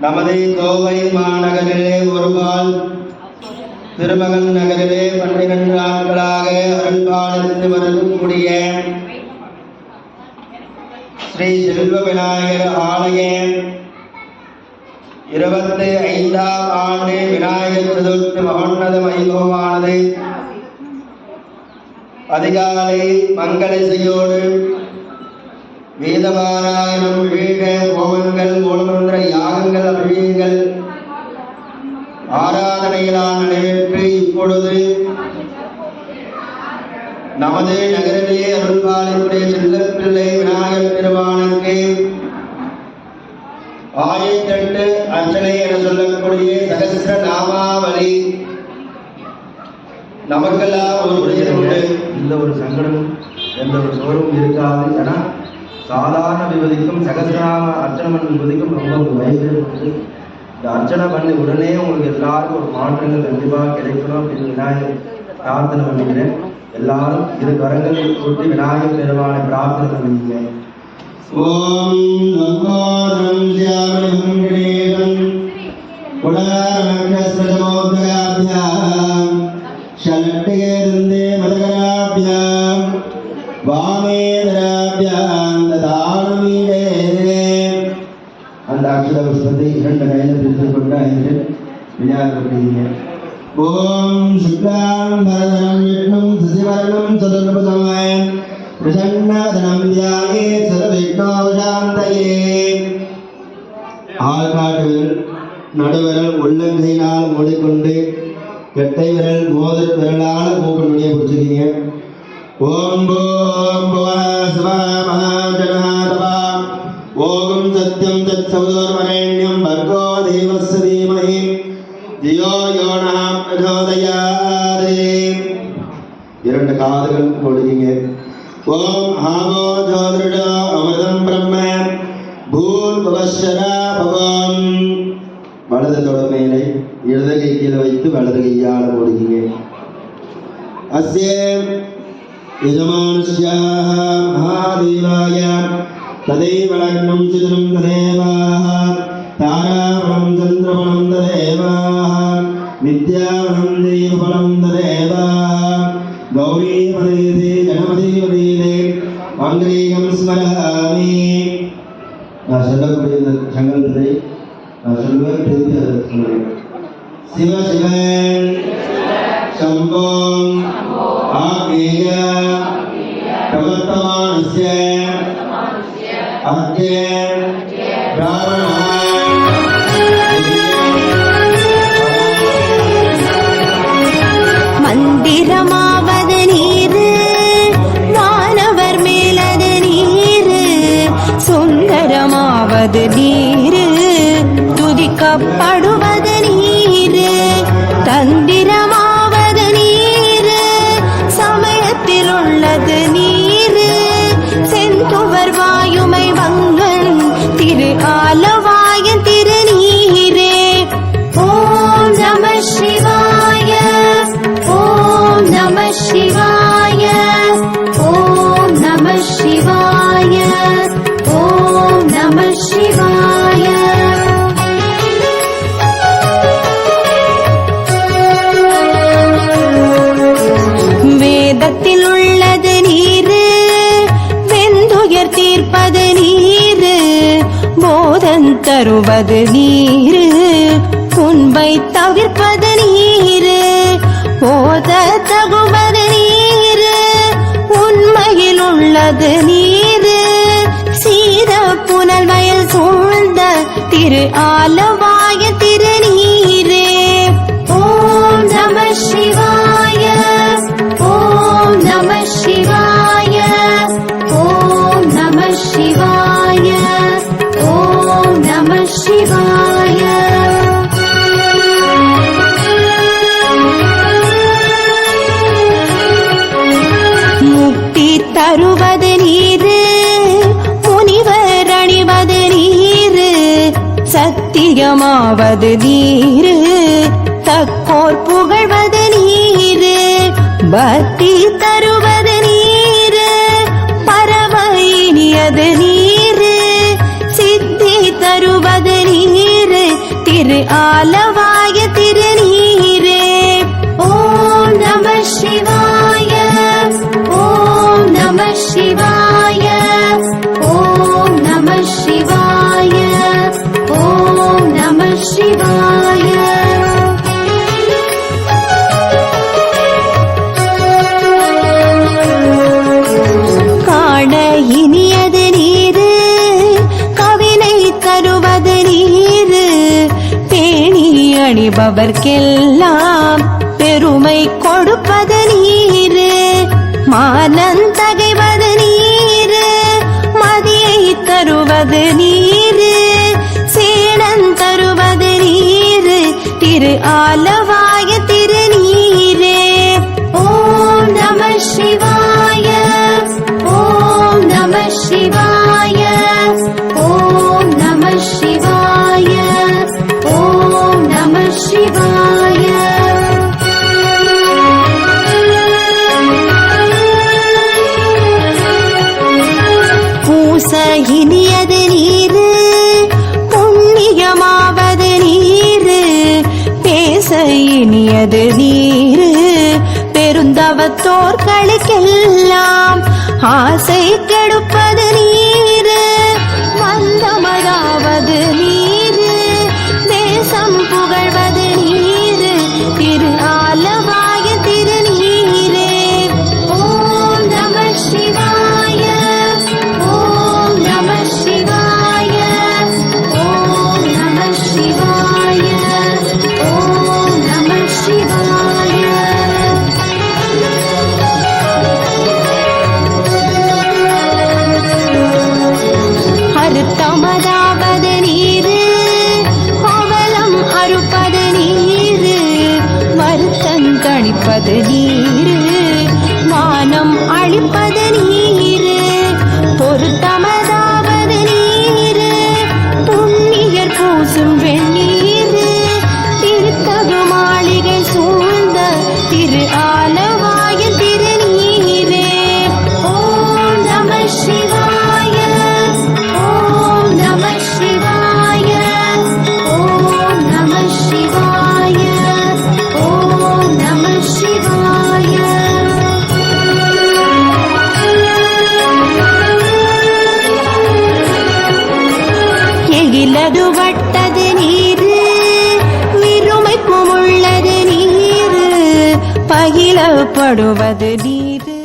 நமது கோவை மாநகரிலே ஒருபால் திருமகன் நகரிலே பன்னிரண்டு ஆண்டுகளாக அருள்பாலித்து வரக்கூடிய ஸ்ரீ செல்வ விநாயகர் ஆலய இருபத்தி ஐந்தாம் ஆண்டு விநாயகர் சதுர்த்தி மகோன்னத வைபவமானது. அதிகாலை மங்கள இசையோடு வேதபாராயணம் விவேக ஹோமங்கள் மூலமந்திர யாகங்கள் அபிஷேகங்கள் ஆராதனைகளால் நிகழ்ச்சி இப்பொழுது நமது நகரிலே அருள்பாலினுடைய செல்லப்பிள்ளை விநாயகர் பெருமானுக்கு ஆயிரத்தெட்டு அர்ச்சனை என சொல்லக்கூடிய சகசிர நாமாவளி. நமக்கெல்லாம் ஒரு உண்டு. எந்த ஒரு சங்கடமும் எந்த ஒரு சோர்வும் இருக்காது. ஏன்னா சாதாரண விபதிக்கும் சகசிரநாம அர்ச்சனை பண்ண விபதிக்கும் ரொம்ப பயன்படுது இந்த அர்ச்சனை பண்ணி உடனே உங்களுக்கு எல்லாருக்கும் ஒரு மாற்றங்கள் கண்டிப்பாக கிடைக்கணும் அப்படின்னு விநாயகர் பிரார்த்தனை பண்ணிக்கிறேன். எல்லாரும் இரு கரங்களை கூட்டி விநாயகர் பெருமானை பிரார்த்தனை பண்ணிக்கிறேன் ஓம் ததானமீடே அந்த அக்ஷர புஷ்பத்தை இரண்டு கையில் பிடித்துக் கொண்டு ஐந்து விநாயகர் ஓம் சுக்லாம் பரதனம் விஷ்ணும் சசிவர்ணம் சதுர்புதமாயம் பிரசன்னவதனம் தியாகே சர்வவிக்னோசாந்தயே ஆள்காட்டு விரல் நடுவிரல் உள்ளங்கையினால் மூடிக்கொண்டு கெட்டை விரல் மோதிர விரலால் மூக்கு பிடிச்சிருக்கீங்க. பிடிச்சிக்கிங்க ஓம் போம் புவன சிவ மகாஜனாதவா ஓம் சத்யம் தத் சௌதோர்வரேண்யம் வர்கோ தேவஸ்ய தீமஹி தியோ யோனாம் பிரச்சோதயாதே இரண்டு காதுகள் கொடுங்க ஓம் ஆகோ ஜோதிடோ அமிர்தம் பிரம்ம பூர் பவஸ்வரா பவம் வலது தொடமையிலை இடது கை கீழே வைத்து வலது கையால் போடுங்க அஸ்ய यजमानस्याः महादेवाय तदैव लग्नं चित्रं तदेवाः ताराबलं चन्द्रबलं तदेवाः विद्याबलं देवबलं तदेवाः गौरीपदेदे गणपतिपदेदे அங்கிரீகம் ஸ்மராமி நான் சொல்லக்கூடிய இந்த சங்கல்பத்தை நான் சொல்லுவேன் திருப்பி அதை சொல்லுவேன் சிவ சிவன் शम्भोम् आज्ञेय அத்தியன் பிராமணன் மந்திரமாவது நீரு வானவர் நீரு. துதிக்கப்படும் போதன் தருவது நீரு உண்மை தவிர்ப்பது நீரு போத தகுவது நீரு உண்மையில் உள்ளது நீரு. சீத புனல் வயல் சூழ்ந்த திரு ஆலவாய திருநீரே. சத்தியமாவது நீரு தக்கோர் புகழ்வது நீரு பக்தி தருவது நீரு பரம இனியது நீரு சித்தி தருவது நீரு திரு ஆலவாய शिवाय காண இனியது நீரு கவினை தருவது நீரு. தேனி அணிபவர்க்கெல்லாம் பெருமை கொடுப்பது நீரு. மானந்தகைவது நீரு மதியை தருவது நீர் ஆலவா ஆசை கவலைப்படுவது நீது.